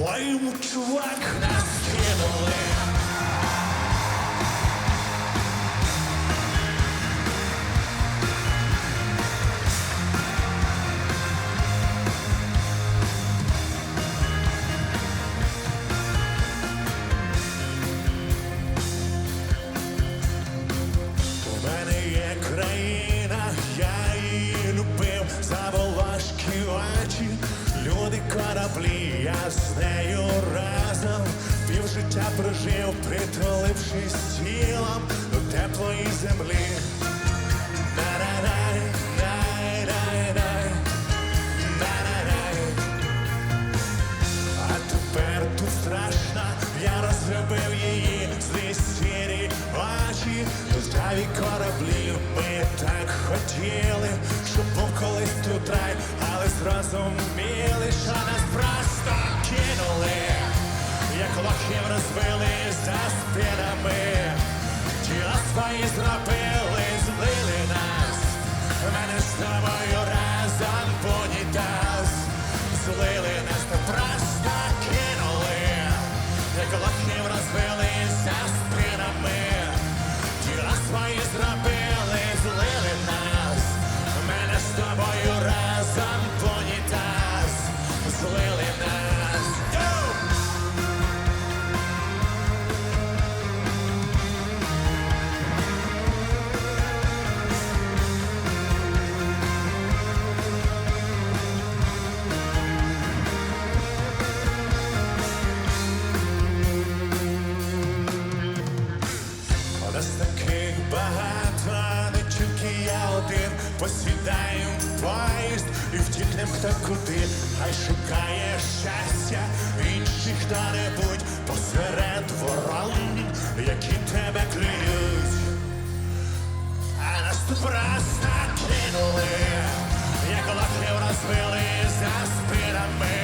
Why would you walk? Skin away. З нею разом пів життя прожив, притулившись тілом до теплої землі. А тепер тут страшно, я розробив її злі сірі очі, здраві кораблі. Ми так хотіли, щоб був колись тут рай, але зрозуміли, що нас Мене Посідаєм поїзд і втікнем хто куди? Хай шукає щастя інших хто-небудь Посеред ворон, які тебе клюють. А нас тут просто кинули Як лохів розбили за спинами.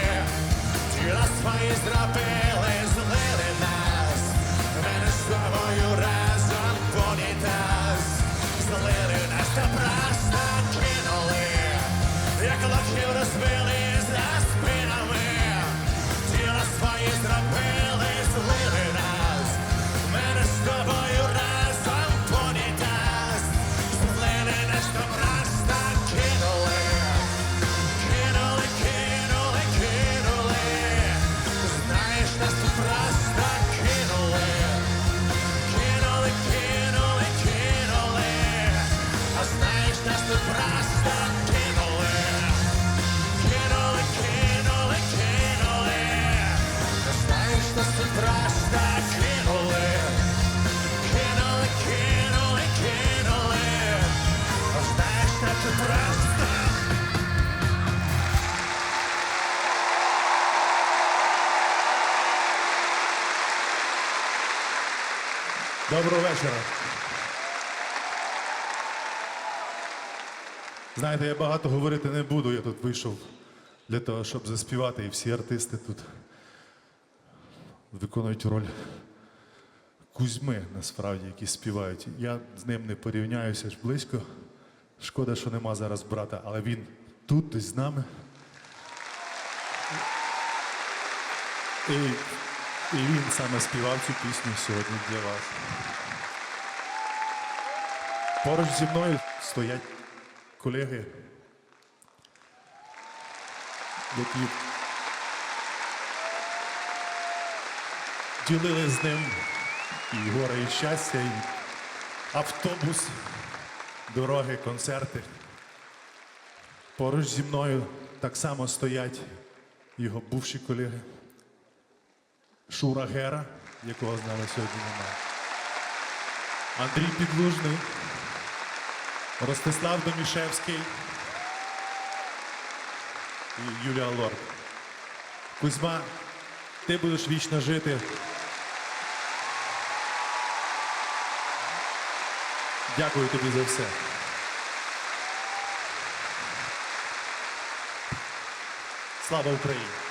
Тіла свої зробили, лохів Доброго вечора. Знаєте, я багато говорити не буду. Я тут вийшов для того, щоб заспівати, і всі артисти тут виконують роль Кузьми, насправді, які співають. Я з ним не порівняюся ж близько. Шкода, що нема зараз брата, але він тут десь з нами. І, і він саме співав цю пісню сьогодні для вас. Поруч зі мною стоять колеги, які ділили з ним і горе, і щастя, і автобус, дороги, концерти. Поруч зі мною так само стоять його бувші колеги. Шура Гера, якого з нами сьогодні немає. Андрій Підлужний, Ростислав Домішевський і Юлія Лорд. Кузьма, ти будеш вічно жити. Дякую тобі за все. Слава Україні!